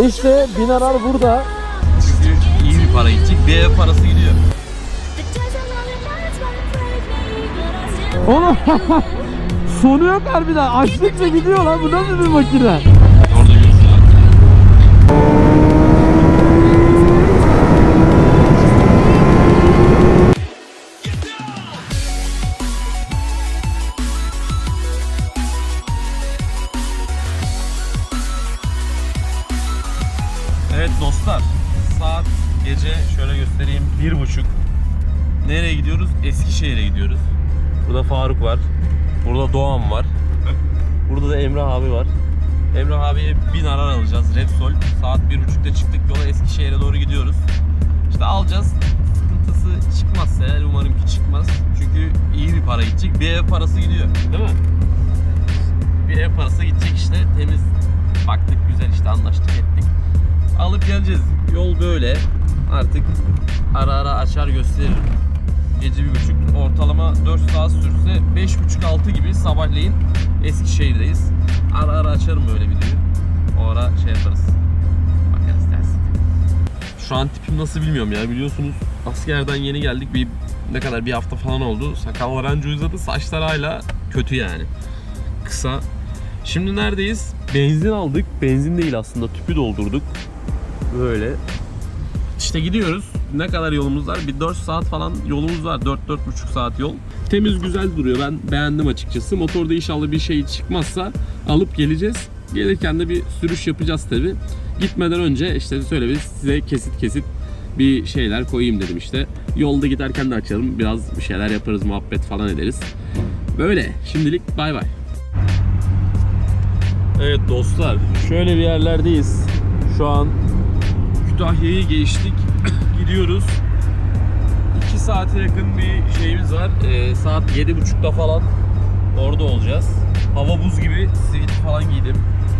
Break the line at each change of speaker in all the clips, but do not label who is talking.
İşte binalar burada.
Çünkü iyi bir para gidecek. Bir ev parası gidiyor.
Oğlum sonu yok harbiden. Açtıkça gidiyor lan. Bu nasıl bir makine?
Evet dostlar, saat gece şöyle göstereyim bir buçuk. Nereye gidiyoruz? Eskişehir'e gidiyoruz. Burada Faruk var, burada Doğan var, burada da Emrah abi var. Emrah abiye bin arar alacağız Repsol. Saat bir buçukta çıktık yola Eskişehir'e doğru gidiyoruz. İşte alacağız. Sıkıntısı çıkmazsa eğer umarım ki çıkmaz. Çünkü iyi bir para gidecek. Bir ev parası gidiyor. Değil mi? Bir ev parası gidecek işte. Temiz baktık güzel işte anlaştık ettik. Alıp geleceğiz. Yol böyle. Artık ara ara açar gösteririm. Gece bir buçuk ortalama 4 saat sürse 5.30-6 gibi sabahleyin Eskişehir'deyiz. Ara ara açarım böyle videoyu. O ara şey yaparız. Bakarız dersin. Şu an tipim nasıl bilmiyorum ya biliyorsunuz askerden yeni geldik bir ne kadar bir hafta falan oldu. Sakallar anca uzadı saçlar hala kötü yani. Kısa. Şimdi neredeyiz? Benzin aldık. Benzin değil aslında tüpü doldurduk. Böyle. İşte gidiyoruz. Ne kadar yolumuz var? Bir 4 saat falan yolumuz var. 4-4,5 saat yol. Temiz güzel duruyor. Ben beğendim açıkçası. Motorda inşallah bir şey çıkmazsa alıp geleceğiz. Gelirken de bir sürüş yapacağız tabi. Gitmeden önce işte söyledim size kesit kesit bir şeyler koyayım dedim işte. Yolda giderken de açalım. Biraz bir şeyler yaparız, muhabbet falan ederiz. Böyle. Şimdilik bay bay. Evet dostlar, şöyle bir yerlerdeyiz. Şu an Kütahya'yı geçtik. Gidiyoruz. 2 saate yakın bir şeyimiz var. Ee, saat 7.30'da falan orada olacağız. Hava buz gibi sivit falan giydim.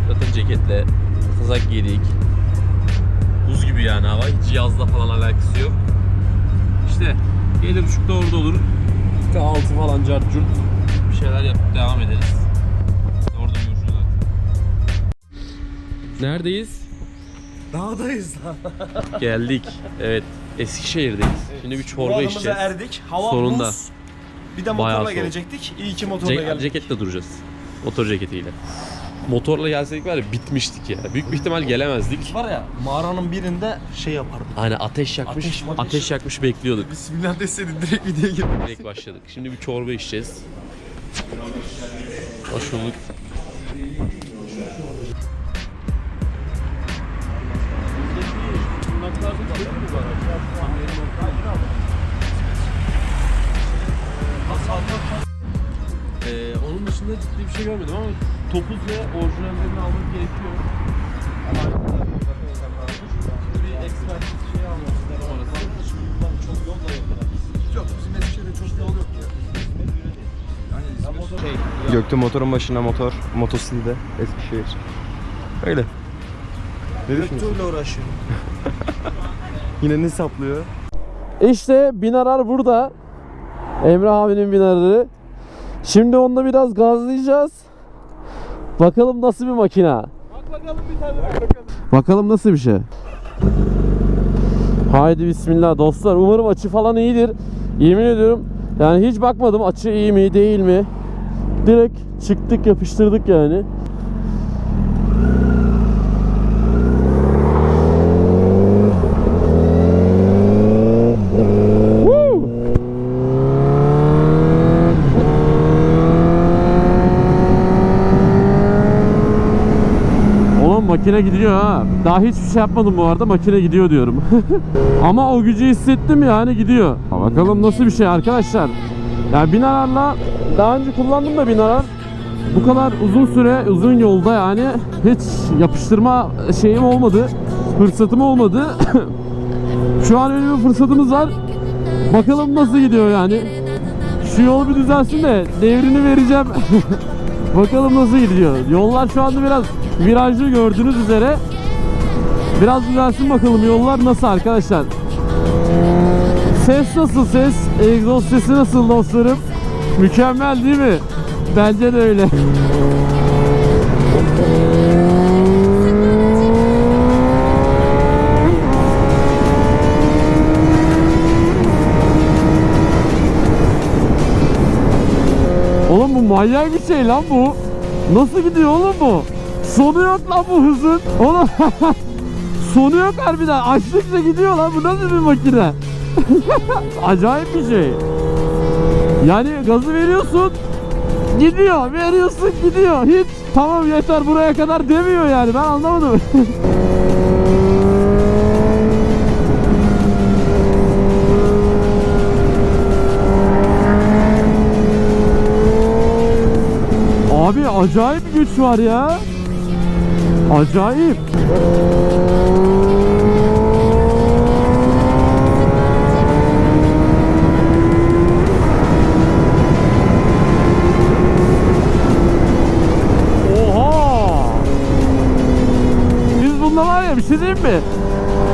Zaten ceketle kazak giydik. Buz gibi yani hava. Hiç yazla falan alakası yok. İşte 7.30'da orada olur. Kahvaltı falan cart bir şeyler yapıp devam ederiz. Orada görüşürüz. Neredeyiz?
Dağdayız lan.
Geldik. Evet. Eskişehir'deyiz. Şimdi bir çorba
Muradımıza
içeceğiz.
erdik. Hava
Sonunda.
buz. Bir de
Bayağı
motorla
soğuk.
gelecektik. İyi ki motorla
Ce-
geldik.
ceketle duracağız. Motor ceketiyle. Motorla gelseydik var ya bitmiştik ya. Büyük bir ihtimal gelemezdik.
Var ya mağaranın birinde şey yapardık.
Hani ateş yakmış,
Ateş,
ateş,
ateş.
yakmış bekliyorduk.
Bismillah deseydin direkt videoya gir.
Direkt başladık. Şimdi bir çorba içeceğiz. Hoş bulduk.
Gökte motorun başına motor, motosilde Eskişehir. Öyle. Ne düşünüyorsun?
Göktuğ'la uğraşıyorum.
Yine ne saplıyor?
İşte binalar burada. Emre abinin binaları. Şimdi onunla biraz gazlayacağız. Bakalım nasıl bir makina. Bakalım nasıl bir şey. Haydi bismillah dostlar. Umarım açı falan iyidir. Yemin ediyorum yani hiç bakmadım açı iyi mi değil mi. Direkt çıktık yapıştırdık yani. Makine gidiyor ha. Daha hiçbir şey yapmadım bu arada makine gidiyor diyorum. Ama o gücü hissettim yani gidiyor. Bakalım nasıl bir şey arkadaşlar. Ya binalarla daha önce kullandım da binalar. Bu kadar uzun süre uzun yolda yani hiç yapıştırma şeyim olmadı. Fırsatım olmadı. Şu an öyle fırsatımız var. Bakalım nasıl gidiyor yani. Şu yol bir düzelsin de devrini vereceğim. Bakalım nasıl gidiyor. Yollar şu anda biraz virajlı gördüğünüz üzere. Biraz düzelsin bakalım yollar nasıl arkadaşlar. Ses nasıl ses? Egzoz sesi nasıl dostlarım? Mükemmel değil mi? Bence de öyle.
Oğlum bu manyak bir şey lan bu. Nasıl gidiyor oğlum bu? Sonu yok lan bu hızın. Oğlum sonu yok harbiden. Açlıkla gidiyor lan bu nasıl bir makine? Acayip bir şey. Yani gazı veriyorsun gidiyor. Veriyorsun gidiyor. Hiç tamam yeter buraya kadar demiyor yani. Ben anlamadım. Abi acayip güç var ya. Acayip. Diyeyim mi?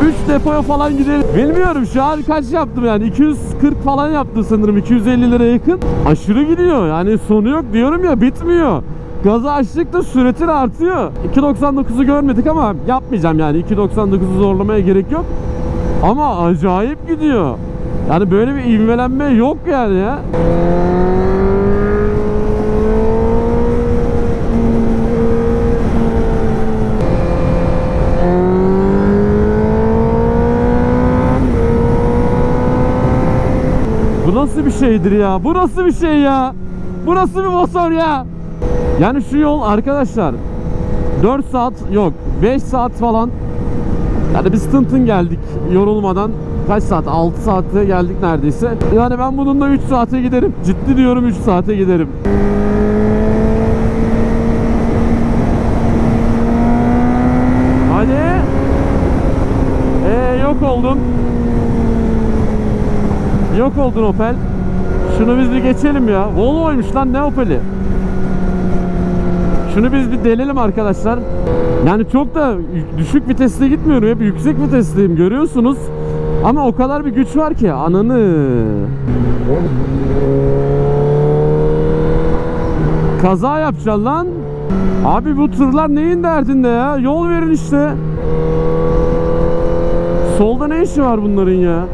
3 depoya falan gidelim. Bilmiyorum şu an kaç yaptım yani 240 falan yaptım sanırım 250 lira yakın. Aşırı gidiyor yani sonu yok diyorum ya bitmiyor. Gazı açtıkça süretin artıyor. 2.99'u görmedik ama yapmayacağım yani 2.99'u zorlamaya gerek yok. Ama acayip gidiyor. Yani böyle bir ivmelenme yok yani ya. Bu nasıl bir şeydir ya? Bu nasıl bir şey ya? Bu nasıl bir motor ya? Yani şu yol arkadaşlar 4 saat yok 5 saat falan yani biz tın tın geldik yorulmadan kaç saat 6 saate geldik neredeyse yani ben bununla 3 saate giderim ciddi diyorum 3 saate giderim hadi ee, yok oldun Yok oldun Opel. Şunu biz bir geçelim ya. Volvo'ymuş lan ne Opel'i? Şunu biz bir delelim arkadaşlar. Yani çok da düşük viteste gitmiyorum. Hep yüksek vitesteyim görüyorsunuz. Ama o kadar bir güç var ki ananı. Kaza yapacaksın lan. Abi bu tırlar neyin derdinde ya? Yol verin işte. Solda ne işi var bunların ya?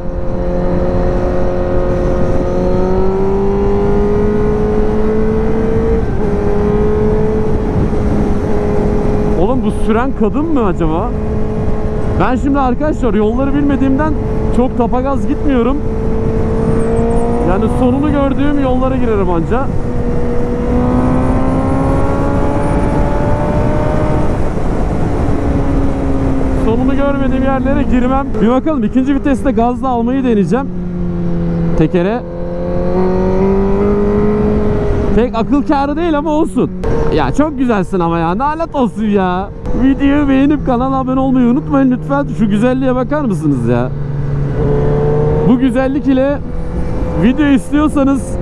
Oğlum bu süren kadın mı acaba? Ben şimdi arkadaşlar yolları bilmediğimden çok tapagaz gitmiyorum. Yani sonunu gördüğüm yollara girerim anca. Sonunu görmediğim yerlere girmem. Bir bakalım ikinci viteste gazla almayı deneyeceğim. Tekere. Pek akıl kârı değil ama olsun. Ya çok güzelsin ama ya. Nalet olsun ya. Videoyu beğenip kanala abone olmayı unutmayın lütfen. Şu güzelliğe bakar mısınız ya? Bu güzellik ile video istiyorsanız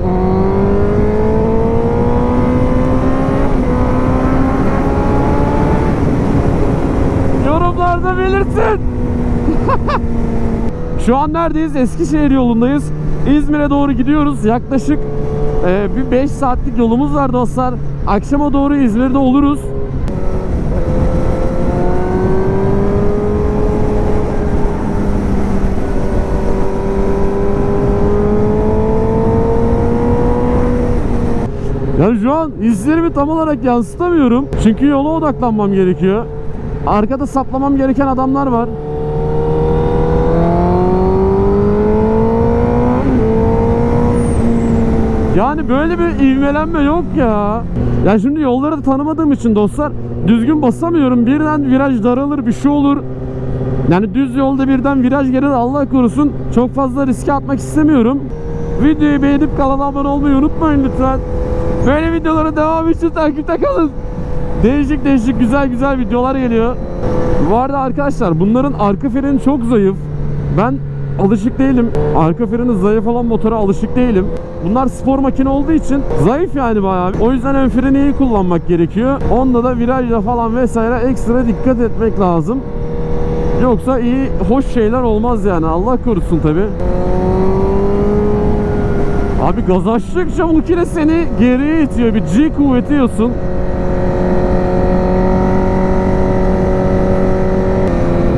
yorumlarda belirtin. Şu an neredeyiz? Eskişehir yolundayız. İzmir'e doğru gidiyoruz. Yaklaşık e, bir 5 saatlik yolumuz var dostlar. Akşama doğru İzmir'de oluruz. Ya şu an hislerimi tam olarak yansıtamıyorum. Çünkü yola odaklanmam gerekiyor. Arkada saplamam gereken adamlar var. Yani böyle bir ivmelenme yok ya. Ya şimdi yolları da tanımadığım için dostlar düzgün basamıyorum. Birden viraj daralır bir şey olur. Yani düz yolda birden viraj gelir Allah korusun. Çok fazla riske atmak istemiyorum. Videoyu beğenip kanala abone olmayı unutmayın lütfen. Böyle videolara devam için takipte kalın. Değişik değişik güzel güzel videolar geliyor. Bu arada arkadaşlar bunların arka freni çok zayıf. Ben alışık değilim. Arka freni zayıf olan motora alışık değilim. Bunlar spor makine olduğu için zayıf yani bayağı. O yüzden ön freni iyi kullanmak gerekiyor. Onda da virajda falan vesaire ekstra dikkat etmek lazım. Yoksa iyi, hoş şeyler olmaz yani. Allah korusun tabi. Abi gaz açtıkça makine seni geriye itiyor. Bir G kuvveti yiyorsun.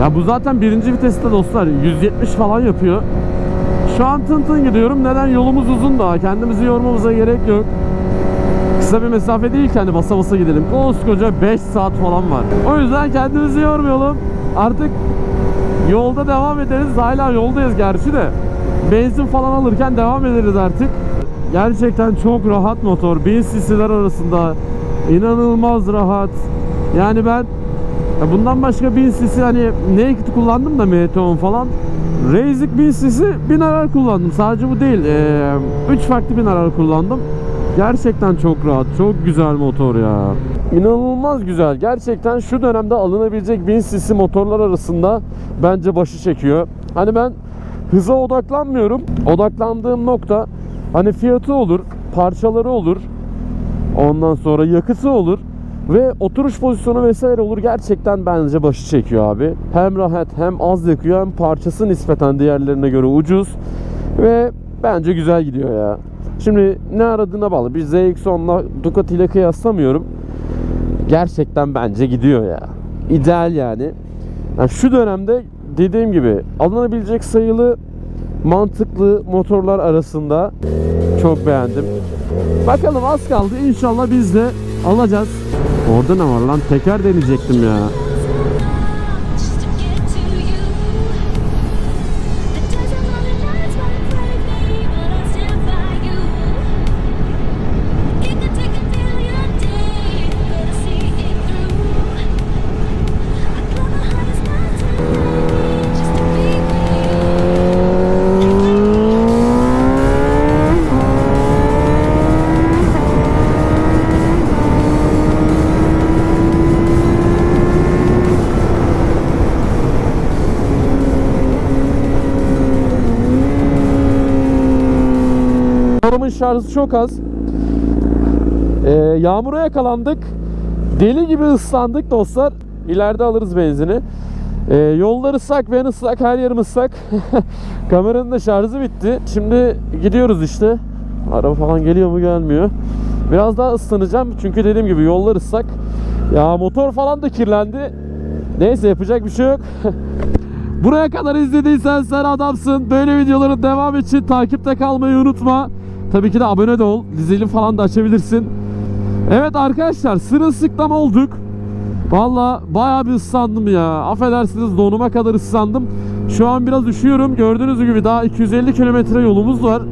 Ya bu zaten birinci viteste dostlar 170 falan yapıyor. Şu an tın tın gidiyorum. Neden? Yolumuz uzun daha. Kendimizi yormamıza gerek yok. kısa bir mesafe değil ki hani basa basa gidelim. Koskoca 5 saat falan var. O yüzden kendimizi yormayalım. Artık yolda devam ederiz. Hala yoldayız gerçi de. Benzin falan alırken devam ederiz artık. Gerçekten çok rahat motor. 1000 cc'ler arasında. inanılmaz rahat. Yani ben bundan başka 1000 cc hani naked kullandım da MT-10 falan. Razik 1000 cc bin arar kullandım. Sadece bu değil. 3 farklı bin arar kullandım. Gerçekten çok rahat. Çok güzel motor ya. İnanılmaz güzel. Gerçekten şu dönemde alınabilecek 1000 cc motorlar arasında bence başı çekiyor. Hani ben hıza odaklanmıyorum. Odaklandığım nokta hani fiyatı olur, parçaları olur. Ondan sonra yakıtı olur. Ve oturuş pozisyonu vesaire olur. Gerçekten bence başı çekiyor abi. Hem rahat hem az yakıyor hem parçası nispeten diğerlerine göre ucuz. Ve bence güzel gidiyor ya. Şimdi ne aradığına bağlı. Bir ZX-10'la Ducati ile kıyaslamıyorum. Gerçekten bence gidiyor ya. İdeal yani. yani şu dönemde dediğim gibi alınabilecek sayılı mantıklı motorlar arasında çok beğendim. Bakalım az kaldı. İnşallah biz de alacağız. Orada ne var lan? Teker deneyecektim ya. Şarjı çok az. Ee, yağmura yakalandık. Deli gibi ıslandık dostlar. İleride alırız benzini. Ee, yollar ıslak, ben ıslak, her yerim ıslak. Kameranın da şarjı bitti. Şimdi gidiyoruz işte. Araba falan geliyor mu gelmiyor. Biraz daha ıslanacağım çünkü dediğim gibi yollar ıslak. Ya motor falan da kirlendi. Neyse yapacak bir şey yok. Buraya kadar izlediysen sen adamsın. Böyle videoların devamı için takipte kalmayı unutma. Tabii ki de abone de ol. Zili falan da açabilirsin. Evet arkadaşlar sırılsıklam olduk. Valla bayağı bir ıslandım ya. Affedersiniz donuma kadar ıslandım. Şu an biraz üşüyorum. Gördüğünüz gibi daha 250 kilometre yolumuz var.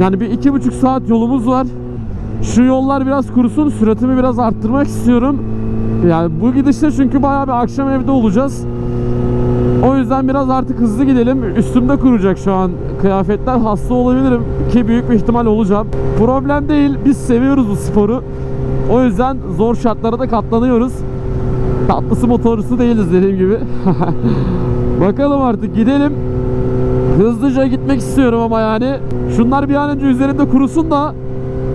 Yani bir iki buçuk saat yolumuz var. Şu yollar biraz kurusun. Süratimi biraz arttırmak istiyorum. Yani bu gidişte çünkü bayağı bir akşam evde olacağız. O yüzden biraz artık hızlı gidelim. Üstümde kuracak şu an kıyafetler. Hasta olabilirim ki büyük bir ihtimal olacağım. Problem değil. Biz seviyoruz bu sporu. O yüzden zor şartlara da katlanıyoruz. Tatlısı motorcusu değiliz dediğim gibi. Bakalım artık gidelim. Hızlıca gitmek istiyorum ama yani. Şunlar bir an önce üzerimde kurusun da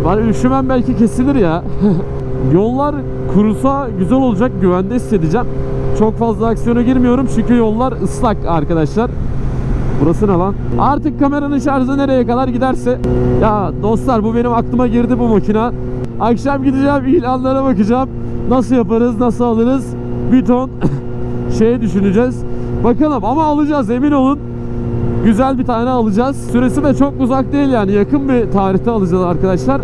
ben üşümem belki kesilir ya. Yollar kurusa güzel olacak. Güvende hissedeceğim. Çok fazla aksiyona girmiyorum çünkü yollar ıslak arkadaşlar. Burası ne lan? Artık kameranın şarjı nereye kadar giderse. Ya dostlar bu benim aklıma girdi bu makina. Akşam gideceğim ilanlara bakacağım. Nasıl yaparız, nasıl alırız? Bir ton şey düşüneceğiz. Bakalım ama alacağız emin olun. Güzel bir tane alacağız. Süresi de çok uzak değil yani yakın bir tarihte alacağız arkadaşlar.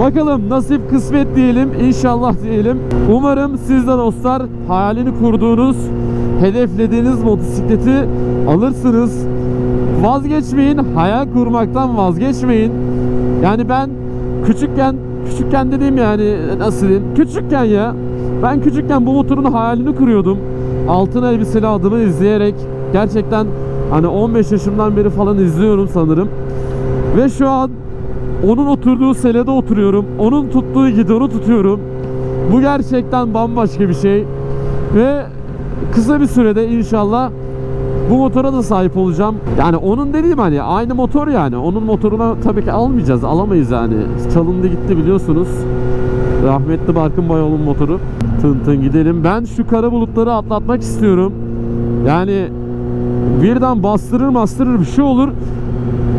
Bakalım nasip kısmet diyelim inşallah diyelim. Umarım siz de dostlar hayalini kurduğunuz, hedeflediğiniz motosikleti alırsınız. Vazgeçmeyin, hayal kurmaktan vazgeçmeyin. Yani ben küçükken, küçükken dediğim yani nasıl diyeyim? Küçükken ya. Ben küçükken bu motorun hayalini kuruyordum. Altın elbiseli adımı izleyerek gerçekten hani 15 yaşımdan beri falan izliyorum sanırım. Ve şu an onun oturduğu selede oturuyorum. Onun tuttuğu gidonu tutuyorum. Bu gerçekten bambaşka bir şey. Ve kısa bir sürede inşallah bu motora da sahip olacağım. Yani onun dediğim hani aynı motor yani. Onun motoruna tabii ki almayacağız. Alamayız yani. Çalındı gitti biliyorsunuz. Rahmetli Barkın Bayoğlu'nun motoru. Tın tın gidelim. Ben şu kara bulutları atlatmak istiyorum. Yani birden bastırır bastırır bir şey olur.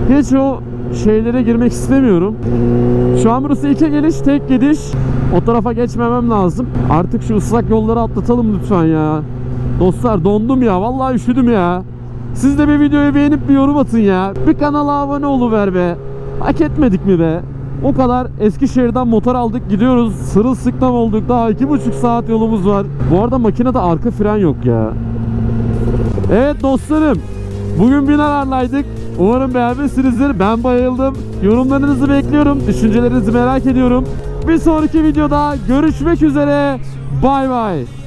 Hiç o şeylere girmek istemiyorum. Şu an burası iki geliş tek gidiş. O tarafa geçmemem lazım. Artık şu ıslak yolları atlatalım lütfen ya. Dostlar dondum ya. Vallahi üşüdüm ya. Siz de bir videoyu beğenip bir yorum atın ya. Bir kanala abone oluver be. Hak etmedik mi be? O kadar Eskişehir'den motor aldık gidiyoruz. Sırılsıklam olduk. Daha iki buçuk saat yolumuz var. Bu arada makinede arka fren yok ya. Evet dostlarım. Bugün Binarar'laydık. Umarım beğenmişsinizdir. Ben bayıldım. Yorumlarınızı bekliyorum. Düşüncelerinizi merak ediyorum. Bir sonraki videoda görüşmek üzere. Bay bay.